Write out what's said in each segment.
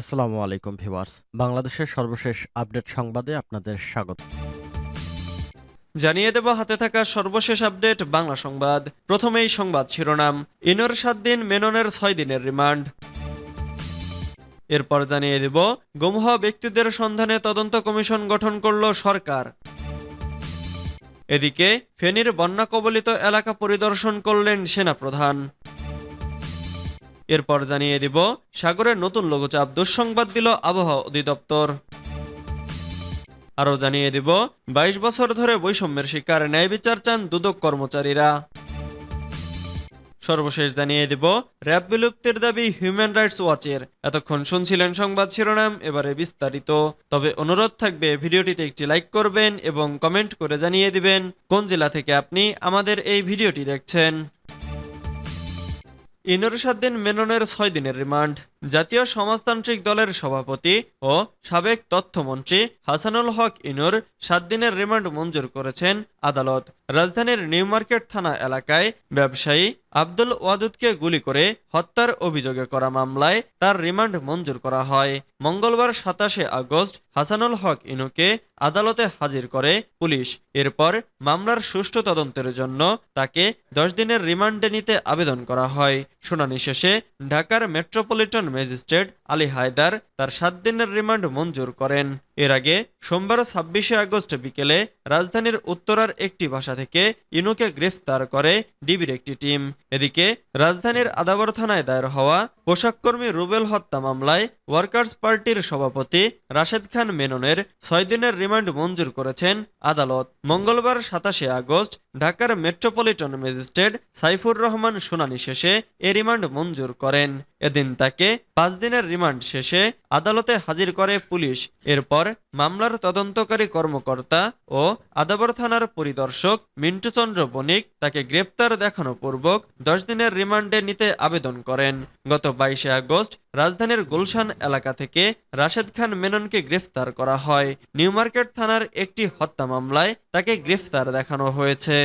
আসসালামু আলাইকুম ভিউয়ার্স। বাংলাদেশের সর্বশেষ আপডেট সংবাদে আপনাদের স্বাগত। জানিয়ে দেব, হাতে থাকা সর্বশেষ আপডেট, বাংলা সংবাদ। প্রথমেই সংবাদ শিরোনাম, ইনোর সাত দিন, মেননের ছয় দিনের রিমান্ড। এরপর জানিয়ে দেব, গুমহ ব্যক্তিদের সন্ধানে তদন্ত কমিশন গঠন করল সরকার। এদিকে, ফেনীর বন্যা কবলিত এলাকা পরিদর্শন করলেন সেনাপ্রধান। এরপর জানিয়ে দিব, সাগরের নতুন লঘুচাপ দুঃসংবাদ দিল আবহাওয়া অধিদপ্তর। আরও জানিয়ে দিব, বাইশ বছর ধরে বৈষম্যের শিকার ন্যায় বিচার চান দুদক কর্মচারীরা। সর্বশেষ জানিয়ে দিব, র্যাব বিলুপ্তির দাবি হিউম্যান রাইটস ওয়াচের। এতক্ষণ শুনছিলেন সংবাদ শিরোনাম, এবারে বিস্তারিত। তবে অনুরোধ থাকবে, ভিডিওটিতে একটি লাইক করবেন এবং কমেন্ট করে জানিয়ে দিবেন, কোন জেলা থেকে আপনি আমাদের এই ভিডিওটি দেখছেন। ইনুর দিন মেননের ছয় দিনের রিমান্ড। জাতীয় সমাজতান্ত্রিক দলের সভাপতি ও সাবেক তথ্যমন্ত্রী হাসানুল হক ইনুর সাত দিনের রিমান্ড মঞ্জুর করেছেন আদালত। রাজধানীর নিউ মার্কেট থানা এলাকায় ব্যবসায়ী আব্দুল ওয়াদুদকে গুলি করে হত্যার অভিযোগে করা মামলায় তার রিমান্ড মঞ্জুর করা হয়। মঙ্গলবার সাতাশে আগস্ট হাসানুল হক ইনুকে আদালতে হাজির করে পুলিশ। এরপর মামলার সুষ্ঠু তদন্তের জন্য তাকে দশ দিনের রিমান্ডে নিতে আবেদন করা হয়। শুনানি শেষে ঢাকার মেট্রোপলিটন ম্যাজিস্ট্রেট আলী হায়দার তার সাত দিনের রিমান্ড মঞ্জুর করেন। এর আগে সোমবার ছাব্বিশে আগস্ট বিকেলে রাজধানীর উত্তরার একটি বাসা থেকে ইনুকে গ্রেফতার করে ডিবির একটি টিম। এদিকে রাজধানীর আদাবর থানায় দায়ের হওয়া পোশাককর্মী রুবেল হত্যা মামলায় ওয়ার্কার্স পার্টির সভাপতি রাশেদ খান মেননের ছয় দিনের রিমান্ড মঞ্জুর করেছেন আদালত। মঙ্গলবার সাতাশে আগস্ট ঢাকার মেট্রোপলিটন ম্যাজিস্ট্রেট সাইফুর রহমান শুনানি শেষে এ রিমান্ড মঞ্জুর করেন। এদিন তাকে পাঁচ দিনের রিমান্ড শেষে আদালতে হাজির করে পুলিশ। এরপর মামলার তদন্তকারী কর্মকর্তা ও আদাবর থানার পরিদর্শক মিন্টু চন্দ্র বণিক তাকে গ্রেপ্তার দেখানো পূর্বক দশ দিনের রিমান্ডে নিতে আবেদন করেন। গত বাইশে আগস্ট রাজধানীর গুলশান এলাকা থেকে রাশেদ খান মেননকে গ্রেফতার করা হয়। নিউ মার্কেট থানার একটি হত্যা মামলায় তাকে গ্রেফতার দেখানো হয়েছে।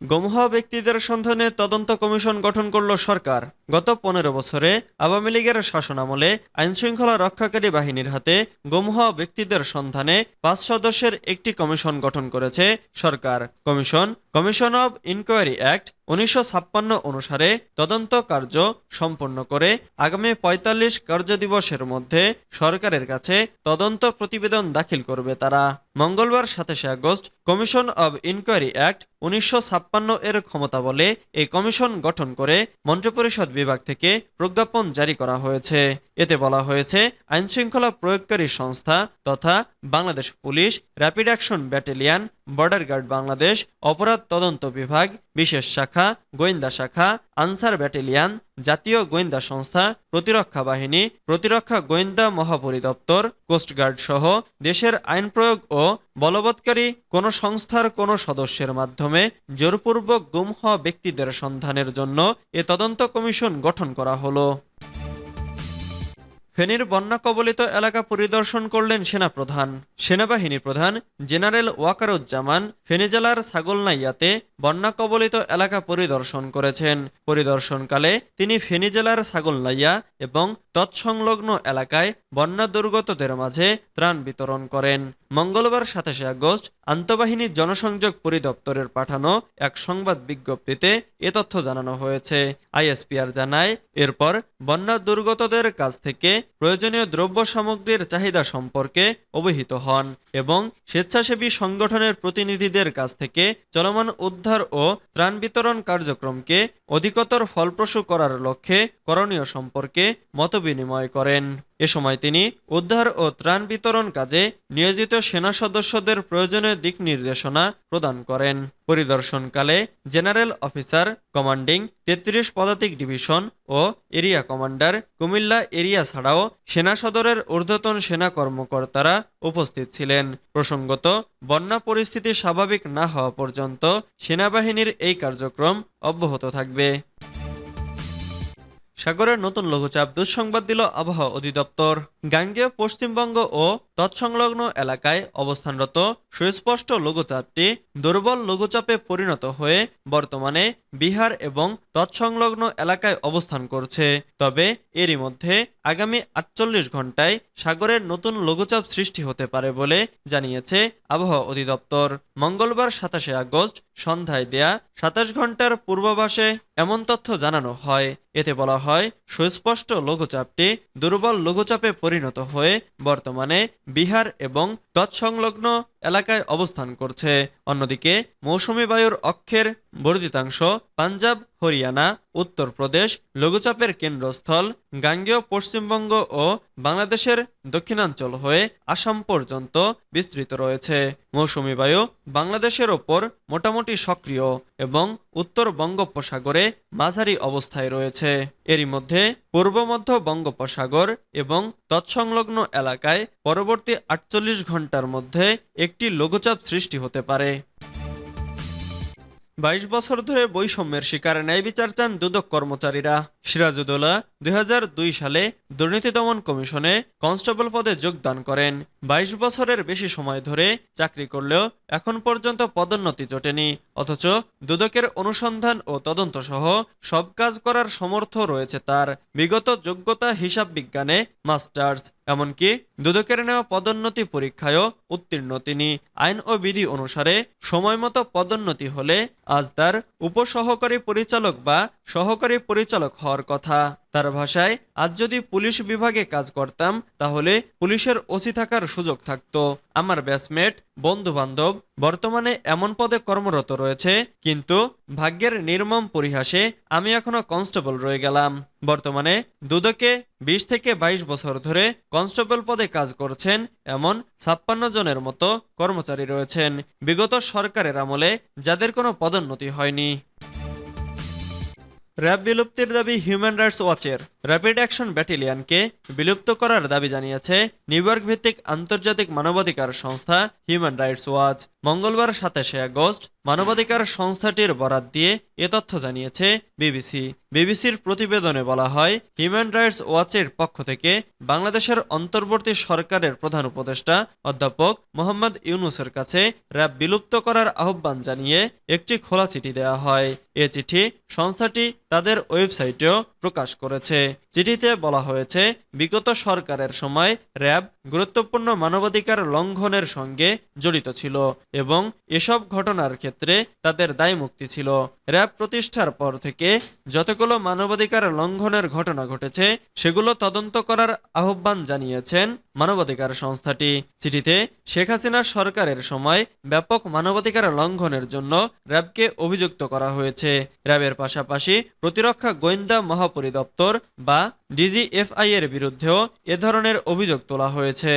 গমহ ব্যক্তিদের সন্ধানে তদন্ত কমিশন গঠন করল সরকার। গত পনেরো বছরে আওয়ামী লীগের শাসনামলে আইনশৃঙ্খলা রক্ষাকারী বাহিনীর হাতে গমহ ব্যক্তিদের সন্ধানে পাঁচ সদস্যের একটি কমিশন গঠন করেছে সরকার। Commission commission of inquiry act উনিশশো ছাপ্পান্ন অনুসারে তদন্ত কার্য সম্পন্ন করে আগামী পঁয়তাল্লিশ কার্যদিবসের মধ্যে সরকারের কাছে তদন্ত প্রতিবেদন দাখিল করবে তারা। মঙ্গলবার সাতাশে August commission of inquiry act উনিশশো ছাপ্পান্ন এর ক্ষমতা বলে এই কমিশন গঠন করে মন্ত্রিপরিষদ বিভাগ থেকে প্রজ্ঞাপন জারি করা হয়েছে। এতে বলা হয়েছে, আইনশৃঙ্খলা প্রয়োগকারী সংস্থা তথা Bangladesh police rapid action battalion border guard Bangladesh, অপরাধ তদন্ত বিভাগ, বিশেষ শাখা, গোয়েন্দা শাখা, আনসার ব্যাটালিয়ান জাতীয় গোয়েন্দা সংস্থা, প্রতিরক্ষা বাহিনী, প্রতিরক্ষা গোয়েন্দা মহাপরিদপ্তর কোস্টগার্ড সহ দেশের আইন প্রয়োগ ও বলবৎকারী কোন সংস্থার কোন সদস্যের মাধ্যমে জোরপূর্বক গুম হওয়া ব্যক্তিদের সন্ধানের জন্য এ তদন্ত কমিশন গঠন করা হলো। ফেনীর বন্যা কবলিত এলাকা পরিদর্শন করলেন সেনাপ্রধান। সেনাবাহিনী প্রধান জেনারেল ওয়াকারুজ্জামান ফেনী জেলার ছাগলনাইয়াতে বন্যা কবলিত এলাকা পরিদর্শন করেছেন। পরিদর্শনকালে তিনি ফেনী জেলার ছাগলনাইয়া এবং তৎসংলগ্ন এলাকায় বন্যা দুর্গতদের মাঝে ত্রাণ বিতরণ করেন। মঙ্গলবার সাতাশে আগস্ট আন্তঃবাহিনী জনসংযোগ পরিদপ্তরের পাঠানো এক সংবাদ বিজ্ঞপ্তিতে এ তথ্য জানানো হয়েছে। আইএসপিআর জানায়, এরপর বন্যা দুর্গতদের কাছ থেকে প্রয়োজনীয় দ্রব্য সামগ্রীর চাহিদা সম্পর্কে অবহিত হন এবং স্বেচ্ছাসেবী সংগঠনের প্রতিনিধিদের কাছ থেকে চলমান উদ্ধার ও ত্রাণ বিতরণ কার্যক্রমকে অধিকতর ফলপ্রসূ করার লক্ষ্যে করণীয় সম্পর্কে মতবিনিময় করেন। এ সময় তিনি উদ্ধার ও ত্রাণ বিতরণ কাজে নিয়োজিত সেনা সদস্যদের প্রয়োজনীয় দিক নির্দেশনা প্রদান করেন। পরিদর্শনকালে জেনারেল অফিসার কমান্ডিং তেত্রিশ পদাতিক ডিভিশন ও এরিয়া কমান্ডার কুমিল্লা এরিয়া ছাড়াও সেনা সদরের ঊর্ধ্বতন সেনা কর্মকর্তারা উপস্থিত ছিলেন। প্রসঙ্গত, বন্যা পরিস্থিতি স্বাভাবিক না হওয়া পর্যন্ত সেনাবাহিনীর এই কার্যক্রম অব্যাহত থাকবে। সাগরের নতুন লঘুচাপ দুঃসংবাদ দিল আবহাওয়া অধিদপ্তর। গাঙ্গেয়, পশ্চিমবঙ্গ ও তৎসংলগ্ন এলাকায় অবস্থানরত সুস্পষ্ট লঘুচাপটি দুর্বল লঘুচাপে পরিণত হয়ে বর্তমানে বিহার এবং তৎসংলগ্ন এলাকায় অবস্থান করছে। তবে এরই মধ্যে আগামী আটচল্লিশ ঘন্টায় সাগরের নতুন লঘুচাপ সৃষ্টি হতে পারে বলে জানিয়েছে আবহাওয়া অধিদপ্তর। মঙ্গলবার সাতাশে আগস্ট সন্ধ্যায় দেয়া সাতাশ ঘণ্টার পূর্বাভাসে এমন তথ্য জানানো হয়। এতে বলা হয়, সুস্পষ্ট লঘুচাপটি দুর্বল লঘুচাপে পরিণত হয়ে বর্তমানে বিহার এবং তৎসংলগ্ন এলাকায় অবস্থান করছে। অন্যদিকে মৌসুমী বায়ুর অক্ষের বর্ধিতাংশ পাঞ্জাব হরিয়ানা উত্তরপ্রদেশ লঘুচাপের কেন্দ্রস্থল গাঙ্গেয় পশ্চিমবঙ্গ ও বাংলাদেশের দক্ষিণাঞ্চল হয়ে আসাম পর্যন্ত বিস্তৃত রয়েছে। মৌসুমী বায়ু বাংলাদেশের ওপর মোটামুটি সক্রিয় এবং উত্তর বঙ্গোপসাগরে মাঝারি অবস্থায় রয়েছে। এরই মধ্যে পূর্ব মধ্য বঙ্গোপসাগর এবং তৎসংলগ্ন এলাকায় পরবর্তী আটচল্লিশ ঘণ্টার মধ্যে একটি লঘুচাপ সৃষ্টি হতে পারে। বাইশ বছর ধরে বৈষম্যের শিকার ন্যায় বিচার চান দুদক কর্মচারীরা। সিরাজুদ্দোলা দুই হাজার দুই সালে দুর্নীতি দমন কমিশনে কনস্টেবল পদে যোগদান করেন। বাইশ বছরের বেশি সময় ধরে চাকরি করলেও এখন পর্যন্ত পদোন্নতি জোটেনি। অথচ দুদকের অনুসন্ধান ও তদন্ত সহ সব কাজ করার সমর্থ রয়েছে তার। বিগত যোগ্যতা হিসাব বিজ্ঞানে মাস্টার্স, এমনকি দুদকের নেওয়া পদোন্নতি পরীক্ষায়ও উত্তীর্ণ তিনি। আইন ও বিধি অনুসারে সময়মতো পদোন্নতি হলে আজ তার উপসহকারী পরিচালক বা সহকারী পরিচালক হওয়ার কথা। তার ভাষায়, আজ যদি পুলিশ বিভাগে কাজ করতাম, তাহলে পুলিশের ওসি থাকার সুযোগ থাকত। আমার ব্যাচমেট বন্ধু বান্ধব বর্তমানে এমন পদে কর্মরত রয়েছে, কিন্তু ভাগ্যের নির্মম পরিহাসে আমি এখনও কনস্টেবল রয়ে গেলাম। বর্তমানে দুদকে বিশ থেকে বাইশ বছর ধরে কনস্টেবল পদে কাজ করছেন এমন ছাপ্পান্ন জনের মতো কর্মচারী রয়েছেন। বিগত সরকারের আমলে যাদের কোনো পদোন্নতি হয়নি। র্যাব বিলুপ্তির দাবি হিউম্যান রাইটস ওয়াচের। র্যাপিড অ্যাকশন ব্যাটেলিয়ানকে বিলুপ্ত করার দাবি জানিয়েছে নিউ ইয়র্ক ভিত্তিক আন্তর্জাতিক মানবাধিকার সংস্থা হিউম্যান রাইটস ওয়াচ। মঙ্গলবার সাতাশে আগস্ট মানবাধিকার সংস্থাটির বরাত দিয়ে এ তথ্য জানিয়েছে বিবিসি। বিবিসির প্রতিবেদনে বলা হয়, হিউম্যান রাইটস ওয়াচের পক্ষ থেকে বাংলাদেশের অন্তর্বর্তী সরকারের প্রধান উপদেষ্টা অধ্যাপক মোহাম্মদ ইউনুসের কাছে র্যাব বিলুপ্ত করার আহ্বান জানিয়ে একটি খোলা চিঠি দেওয়া হয়। এ চিঠি সংস্থাটি তাদের ওয়েবসাইটেও প্রকাশ করেছে। চিঠিতে বলা হয়েছে, বিগত সরকারের সময় র্যাব গুরুত্বপূর্ণ মানবাধিকার লঙ্ঘনের সঙ্গে জড়িত ছিল এবং এসব ঘটনার ক্ষেত্রে তাদের দায় মুক্তি ছিল। র্যাব প্রতিষ্ঠার পর থেকে যতগুলো মানবাধিকার লঙ্ঘনের ঘটনা ঘটেছে, সেগুলো তদন্ত করার আহ্বান জানিয়েছেন মানবাধিকার সংস্থাটি। চিঠিতে শেখ হাসিনা সরকারের সময় ব্যাপক মানবাধিকার লঙ্ঘনের জন্য র্যাবকে অভিযুক্ত করা হয়েছে। র্যাবের পাশাপাশি প্রতিরক্ষা গোয়েন্দা মহাপরিদপ্তর বা ডিজিএফআই এর বিরুদ্ধেও এ ধরনের অভিযোগ তোলা হয়েছে। রয়েছে